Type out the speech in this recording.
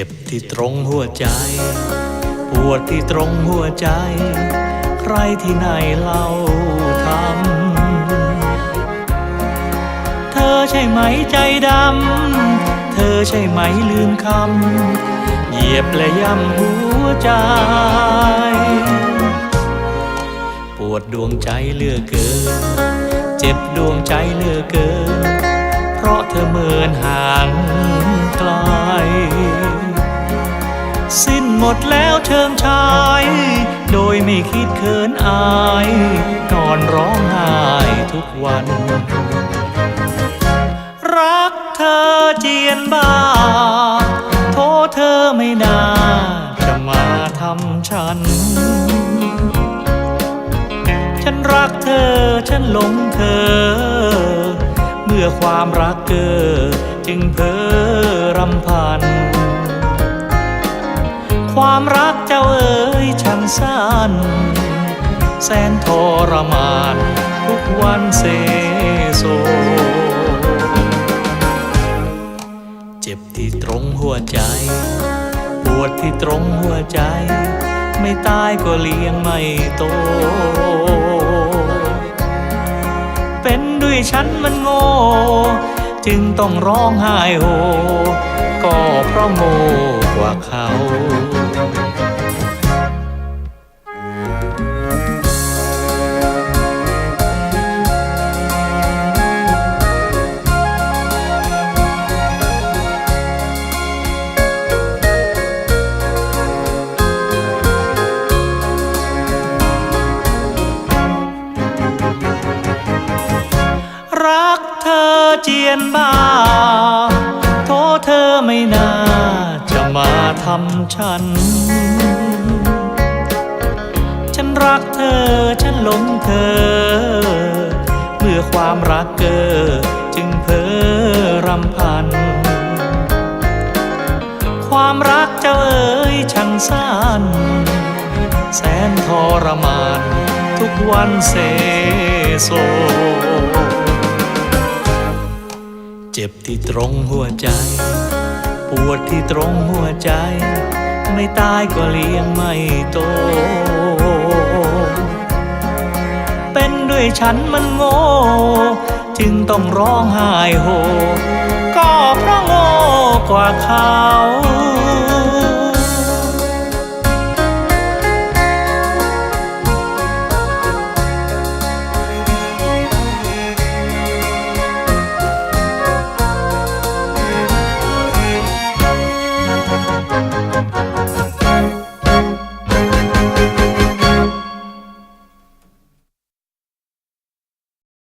็บที่ตรงหัวใจ ปวดที่ตรงหัวใจ ใครที่ไหนเล่าทำ เธอใช่ไหมใจดำ เธอใช่ไหมลืมคำ เหยียบและย่ำหัวใจ ปวดดวงใจเลือเกิน เจ็บดวงใจเลือเกิน เพราะเธอเมินห่าง หมดแล้วเชิงชาย โดยไม่คิดเขินอาย นอนร้องไห้ทุกวัน รักเธอเจียนบ้า โทษเธอไม่น่า จะมาทำฉัน ฉันรักเธอฉันหลงเธอ เมื่อความรักเกิดจึงเพ้อรำพัน ความรักเจ้าเอ๋ยช่างสั้น แสนทรมานทุกวันเสโซเจ็บที่ตรงหัวใจ ปวดที่ตรงหัวใจ ไม่ตายก็เลี้ยงไม่โต เป็นด้วยฉันมันโง่ จึงต้องร้องไห้โฮก็เพราะโง่กว่าเขา ยนบ้าโทษเธอไม่น่า จะมาทำฉัน ฉันรักเธอฉันหลงเธอ เมื่อความรักเกิดจึงเพ้อรำพัน ความรักเจ้าเอ๋ยช่างสั้นแสนทรมาน ทุกวันเสโซ เจ็บที่ตรงหัวใจ ปวดที่ตรงหัวใจ ไม่ตายก็เลี้ยงไม่โต เป็นด้วยฉันมันโง่ จึงต้องร้องไห้โฮ ก็เพราะโง่กว่าเขา